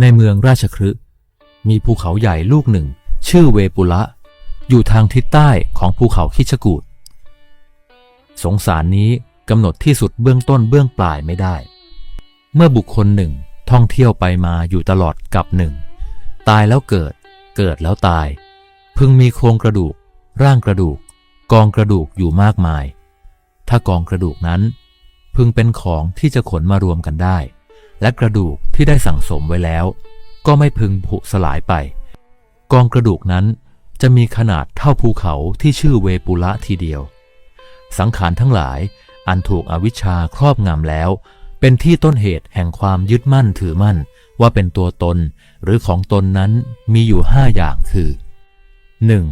ในเมืองราชคฤห์มีภูเขาใหญ่ลูกหนึ่ง ชื่อเวปุละ อยู่ทางทิศใต้ของภูเขาคิชกูดสงสารนี้กำหนดที่สุดเบื้องต้นเบื้องปลายไม่ได้ เมื่อบุคคลหนึ่งท่องเที่ยวไปมาอยู่ตลอดกับหนึ่ง ตายแล้วเกิด เกิดแล้วตาย พึงมีโครงกระดูก ร่างกระดูก กองกระดูกอยู่มากมาย ถ้ากองกระดูกนั้น พึงเป็นของที่จะขนมารวมกันได้ และกระดูกที่ได้สั่งสมไว้แล้ว ก็ไม่พึงผุสลายไป กองกระดูกนั้นจะมีขนาดเท่าภูเขาที่ชื่อเวปุละทีเดียว สังขารทั้งหลายอันถูกอวิชชาครอบงำแล้ว เป็นที่ต้นเหตุแห่งความยึดมั่นถือมั่นว่าเป็นตัวตนหรือของตนนั้นมีอยู่ห้าอย่างคือ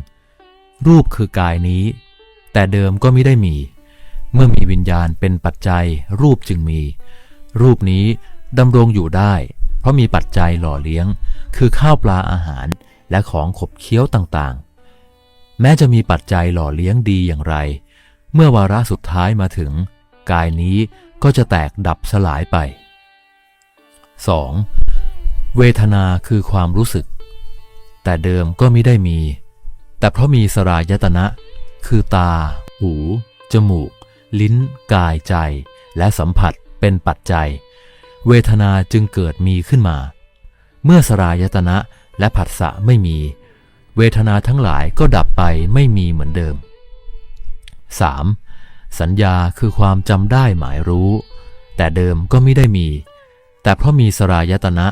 1. รูปคือกายนี้ แต่เดิมก็ไม่ได้มี เมื่อมีวิญญาณเป็นปัจจัย รูปจึงมี รูปนี้ ดำรงอยู่ได้ เพราะมีปัจจัยหล่อเลี้ยง คือข้าวปลาอาหารและของขบเคี้ยวต่างๆ แม้จะมีปัจจัยหล่อเลี้ยงดีอย่างไร เมื่อวาระสุดท้ายมาถึง กายนี้ก็จะแตกดับสลายไป 2. เวทนาคือความรู้สึก แต่เดิมก็ไม่ได้มี แต่เพราะมีสรายตนะ คือตา หู จมูก ลิ้น กายใจ และสัมผัสเป็นปัจจัย เวทนาจึงเกิดมีขึ้นมา เมื่อสรายตนะและผัสสะไม่มี เวทนาทั้งหลายก็ดับไปไม่มีเหมือนเดิม 3. สัญญาคือความจำได้หมายรู้ แต่เดิมก็ไม่ได้มี แต่เพราะมีสรายตนะ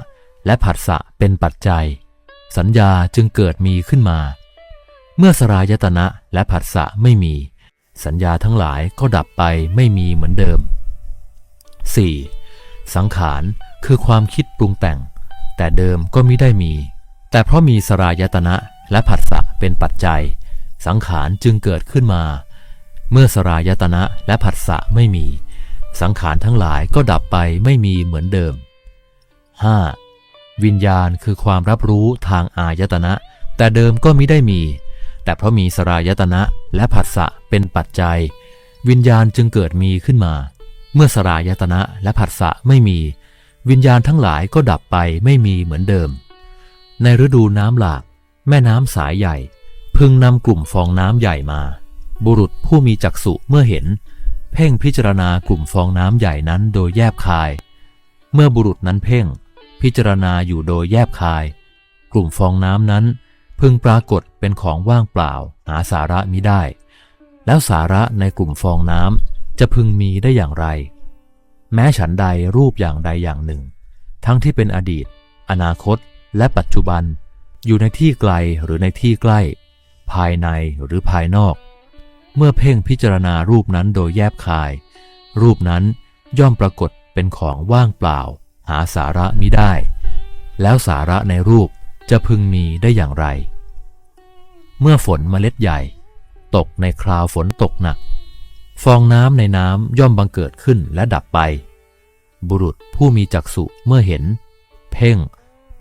และผัสสะเป็นปัจจัย สัญญาจึงเกิดมีขึ้นมา เมื่อสรายตนะและผัสสะไม่มี สัญญาทั้งหลายก็ดับไปไม่มีเหมือนเดิม 4. สังขารคือความคิดปรุงแต่ง แต่เดิมก็ม่ได้มี แต่เพราะมีสรายตนะและผัสสะเป็นปัจจัย สังขารจึงเกิดขึ้นมา เมื่อสรายตนะและผัสสะไม่มี สังขารทั้งหลายก็ดับไปไม่มีเหมือนเดิม 5. วิญญาณคือความรับรู้ทางอายตนะ แต่เดิมก็มิได้มี แต่เพราะมีสรายตนะและผัสสะเป็นปัจจัย วิญญาณจึงเกิดมีขึ้นมา เมื่อสรายตนะและผัสสะไม่มี วิญญาณทั้งหลายก็ดับไปไม่มีเหมือนเดิม ในฤดูน้ำหลาก แม่น้ำสายใหญ่ พึงนำกลุ่มฟองน้ำใหญ่มา บุรุษผู้มีจักษุเมื่อเห็น เพ่งพิจารณากลุ่มฟองน้ำใหญ่นั้นโดยแยบคาย เมื่อบุรุษนั้นเพ่ง พิจารณาอยู่โดยแยบคาย กลุ่มฟองน้ำนั้น พึงปรากฏเป็นของว่างเปล่า หาสาระมิได้ แล้วสาระในกลุ่มฟองน้ำ จะพึงมีได้อย่างไร แม้ฉันใดรูปอย่างใดอย่างหนึ่ง ทั้งที่เป็นอดีต อนาคต และปัจจุบัน อยู่ในที่ไกลหรือในที่ใกล้ ภายในหรือภายนอก เมื่อเพ่งพิจารณารูปนั้นโดยแยบคาย รูปนั้นย่อมปรากฏเป็นของว่างเปล่า หาสาระมิได้ แล้วสาระในรูปจะพึงมีได้อย่างไร เมื่อฝนเมล็ดใหญ่ ตกในคราวฝนตกหนัก ฟองน้ำในน้ำย่อมบังเกิดขึ้นและดับไป บุรุษผู้มีจักษุเมื่อเห็น เพ่ง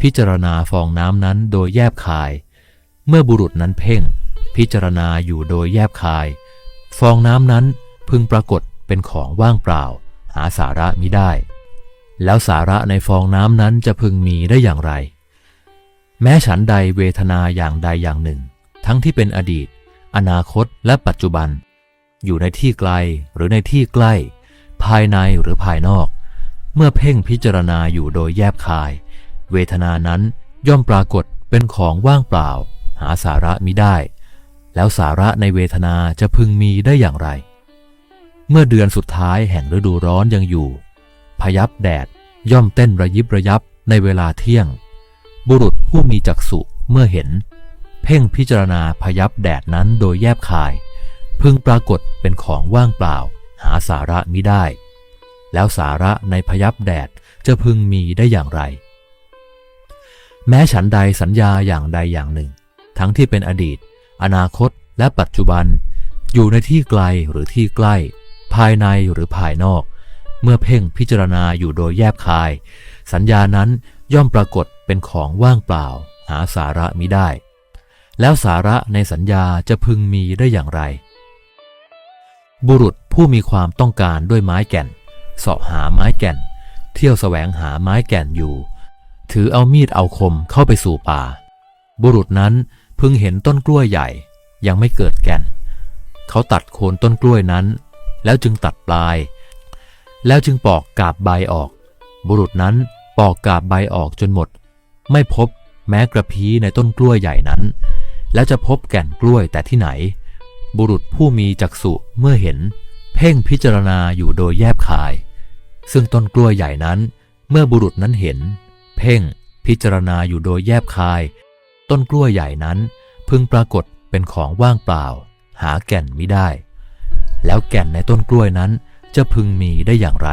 พิจารณาฟองน้ำนั้นโดยแยบคาย เมื่อบุรุษนั้นเพ่ง พิจารณาอยู่โดยแยบคาย ฟองน้ำนั้นพึงปรากฏเป็นของว่างเปล่า หาสาระมิได้ แล้วสาระในฟองน้ำนั้นจะพึงมีได้อย่างไร แม้ฉันใดเวทนาอย่างใดอย่างหนึ่ง ทั้งที่เป็นอดีต อนาคตและปัจจุบัน อยู่ในที่ไกลหรือในที่ใกล้ ภายในหรือภายนอก เมื่อเพ่งพิจารณาอยู่โดยแยบคาย เวทนานั้นย่อมปรากฏเป็นของว่างเปล่า หาสาระมิได้ แล้วสาระในเวทนาจะพึงมีได้อย่างไร เมื่อเดือนสุดท้ายแห่งฤดูร้อนยังอยู่ พยับแดดย่อมเต้นระยิบระยับในเวลาเที่ยง บุรุษผู้มีจักษุเมื่อเห็น เพ่งพิจารณาพยับแดดนั้นโดยแยบคาย พึงปรากฏเป็นของว่างเปล่า หาสาระมิได้ แล้วสาระในพยับแดดจะพึงมีได้อย่างไร แม้ฉันใดสัญญาอย่างใดอย่างหนึ่ง ทั้งที่เป็นอดีต อนาคตและปัจจุบัน อยู่ในที่ไกลหรือที่ใกล้ ภายในหรือภายนอก เมื่อเพ่งพิจารณาอยู่โดยแยบคาย สัญญานั้นย่อมปรากฏเป็นของว่างเปล่า หาสาระมิได้ แล้วสาระในสัญญาจะพึงมีได้อย่างไร บุรุษผู้มีความต้องการด้วยไม้แก่นเสาะหาไม้แก่น เที่ยวแสวงหาไม้แก่นอยู่ ถือเอามีดเอาคมเข้าไปสู่ป่า บุรุษนั้นพึงเห็นต้นกล้วยใหญ่ยังไม่เกิดแก่น เขาตัดโคนต้นกล้วยนั้น แล้วจึงตัดปลาย แล้วจึงปอกกาบใบออก บุรุษนั้นปอกกาบใบออกจนหมด ไม่พบแม้กระพี้ในต้นกล้วยใหญ่นั้น แล้วจะพบแก่นกล้วยแต่ที่ไหน บุรุษผู้มีจักษุเมื่อเห็น เพ่งพิจารณาอยู่โดยแยบคาย ซึ่งต้นกล้วยใหญ่นั้น เมื่อบุรุษนั้นเห็น เพ่งพิจารณาอยู่โดยแยบคาย ต้นกล้วยใหญ่นั้น พึงปรากฏเป็นของว่างเปล่า หาแก่นไมิได้ แล้วแก่นในต้นกล้วยนั้นจะพึงมีได้อย่างไร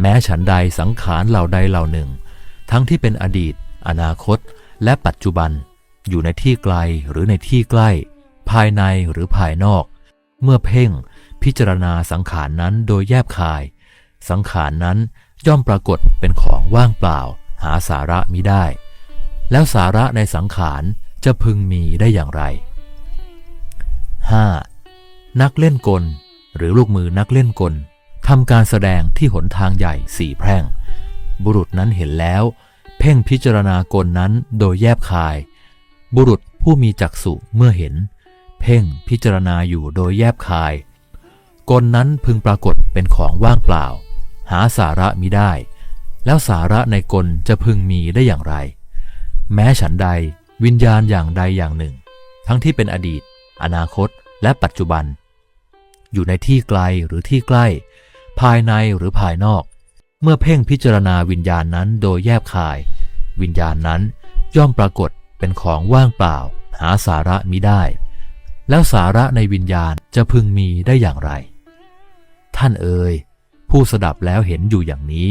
แม้ฉันใดสังขารเหล่าใดเหล่าหนึ่ง ทั้งที่เป็นอดีต อนาคต และปัจจุบัน อยู่ในที่ไกลหรือในที่ใกล้ ภายในหรือภายนอก เมื่อเพ่งพิจารณาสังขารนั้นโดยแยบคาย สังขารนั้นย่อมปรากฏเป็นของว่างเปล่า หาสาระมิได้ แล้วสาระในสังขารจะพึงมีได้อย่างไร 5. นักเล่นกล หรือลูกมือนักเล่นกลทำการแสดงที่หนทางใหญ่สี่แพร่ง บุรุษนั้นเห็นแล้ว เพ่งพิจารณากลนั้นโดยแยบคาย บุรุษผู้มีจักษุเมื่อเห็น เพ่งพิจารณาอยู่โดยแยบคาย กลนั้นพึงปรากฏเป็นของว่างเปล่า หาสาระมิได้ แล้วสาระในกลจะพึงมีได้อย่างไร แม้ฉันใดวิญญาณอย่างใดอย่างหนึ่ง ทั้งที่เป็นอดีต อนาคต และปัจจุบัน อยู่ในที่ไกลหรือที่ใกล้ ภายในหรือภายนอก เมื่อเพ่งพิจารณาวิญญาณนั้นโดยแยบคาย วิญญาณนั้นย่อมปรากฏเป็นของว่างเปล่า หาสาระมิได้ แล้วสาระในวิญญาณจะพึงมีได้อย่างไร ท่านเอ่ยผู้สดับแล้วเห็นอยู่อย่างนี้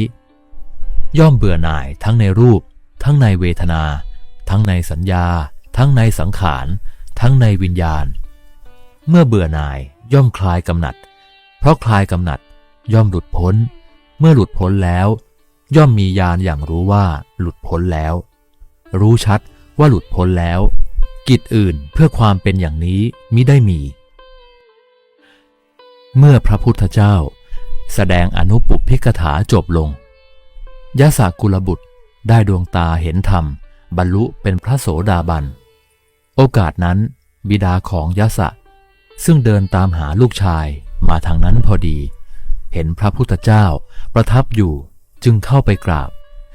ย่อมเบื่อหน่ายทั้งในรูป ทั้งในเวทนา ทั้งในสัญญา ทั้งในสังขาร ทั้งในวิญญาณ เมื่อเบื่อหน่ายย่อมคลายกำหนัด เพราะคลายกำหนัดย่อมหลุดพ้น เมื่อหลุดพ้นแล้ว ย่อมมีญาณอย่างรู้ว่าหลุดพ้นแล้ว รู้ชัดว่าหลุดพ้นแล้ว กิจอื่นเพื่อความเป็นอย่างนี้มิได้มี เมื่อพระพุทธเจ้า แสดงอนุปุพิกถาจบลงยะสากุลบุตรได้ดวงตาเห็นธรรม บรรลุเป็นพระโสดาบัน โอกาสนั้น บิดาของยะสะ ซึ่งเดินตามหาลูกชายมาทางนั้นพอดี เห็นพระพุทธเจ้าประทับอยู่จึงเข้าไปกราบ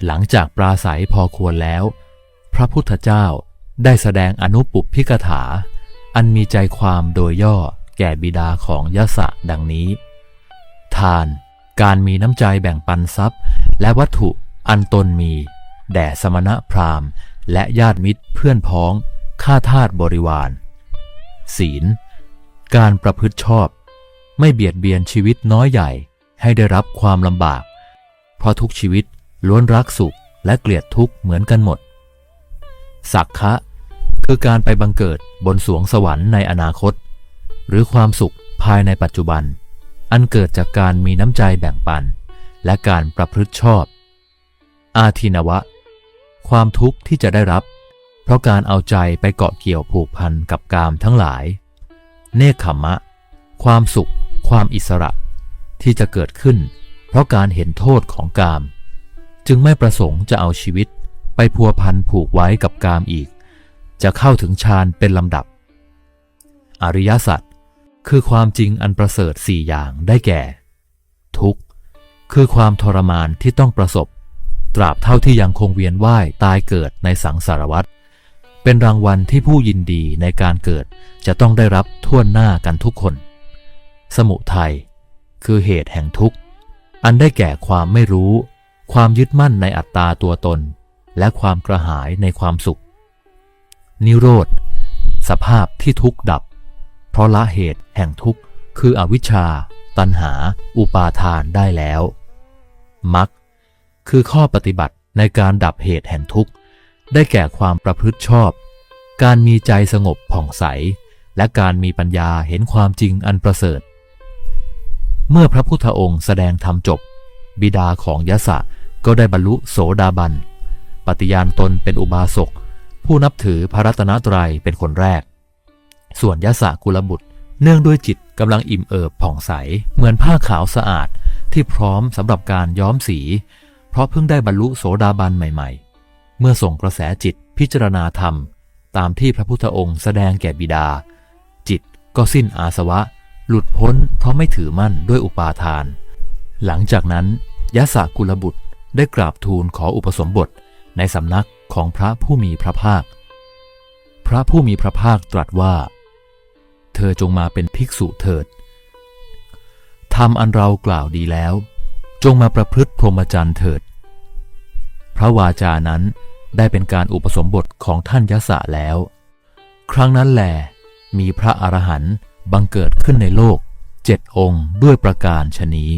หลังจากปราศัยพอควรแล้ว พระพุทธเจ้า ได้แสดงอนุปุพพิกถา อันมีใจความโดยย่อแก่บิดาของยะสะดังนี้ ทาน การมีน้ำใจแบ่งปันทรัพย์ และวัตถุอันตนมี แด่สมณะพราหมณ์ และญาติมิตรเพื่อนพ้อง ข้าทาสบริวาร ศีล การประพฤติชอบ ไม่เบียดเบียนชีวิตน้อยใหญ่ให้ได้รับความลำบาก เพราะทุกชีวิตล้วนรักสุขและเกลียดทุกข์เหมือนกันหมด สักคะ คือการไปบังเกิดบนสวงสวรรค์ในอนาคต หรือความสุขภายในปัจจุบัน อันเกิดจากการมีน้ำใจแบ่งปัน และการประพฤติชอบ อาทินวะ ความทุกข์ที่จะได้รับ เพราะการเอาใจไปเกาะเกี่ยวผูกพันกับกามทั้งหลาย เนคขมมะความสุข ความอิสระ ที่จะเกิดขึ้น เพราะการเห็นโทษของกาม จึงไม่ประสงค์จะเอาชีวิตไปพัวพันผูกไว้กับกามอีก จะเข้าถึงฌานเป็นลำดับ อริยสัจคือความจริงอันประเสริฐสี่อย่างได้แก่ ทุกข์ คือความทรมานที่ต้องประสบ ตราบเท่าที่ยังคงเวียนว่ายตายเกิดในสังสารวัฏเป็นรางวัลที่ผู้ยินดีในการเกิดจะต้องได้รับทั่วหน้ากันทุกคน สมุทัยคือเหตุแห่งทุกข์ อันได้แก่ความไม่รู้ ความยึดมั่นในอัตตาตัวตน และความกระหายในความสุข นิโรธ สภาพที่ทุกข์ดับ เพราะละเหตุแห่งทุกข์คืออวิชชา ตัณหา อุปาทานได้แล้วมรรคคือข้อปฏิบัติในการดับเหตุแห่งทุกข์ ได้แก่ความประพฤติชอบ การมีใจสงบผ่องใส และการมีปัญญาเห็นความจริงอันประเสริฐ เมื่อพระพุทธองค์แสดงธรรมจบ บิดาของยะสะก็ได้บรรลุโสดาบัน ปฏิญาณตนเป็นอุบาสก ผู้นับถือพระรัตนตรัยเป็นคนแรก ส่วนยะสะกุลบุตร เนื่องด้วยจิตกำลังอิ่มเอิบผ่องใส เหมือนผ้าขาวสะอาดที่พร้อมสำหรับการย้อมสี เพราะเพิ่งได้บรรลุโสดาบันใหม่ ๆ เมื่อส่งกระแสจิตพิจารณาธรรม ตามที่พระพุทธองค์แสดงแก่บิดา จิตก็สิ้นอาสวะ หลุดพ้นเพราะไม่ถือมั่นด้วยอุปาทาน หลังจากนั้นยะสะกุลบุตรได้กราบทูลขออุปสมบทในสำนัก ของพระผู้มีพระภาค พระผู้มีพระภาคตรัสว่า เธอจงมาเป็นภิกษุเถิดทำอันเรากล่าวดีแล้ว จงมาประพฤติพรหมจรรย์เถิด พระวาจานั้นได้เป็นการอุปสมบทของท่านยะสะแล้ว ครั้งนั้นแหลมีพระอรหันต์บังเกิดขึ้นในโลกเจ็ดองค์ด้วยประการชนี้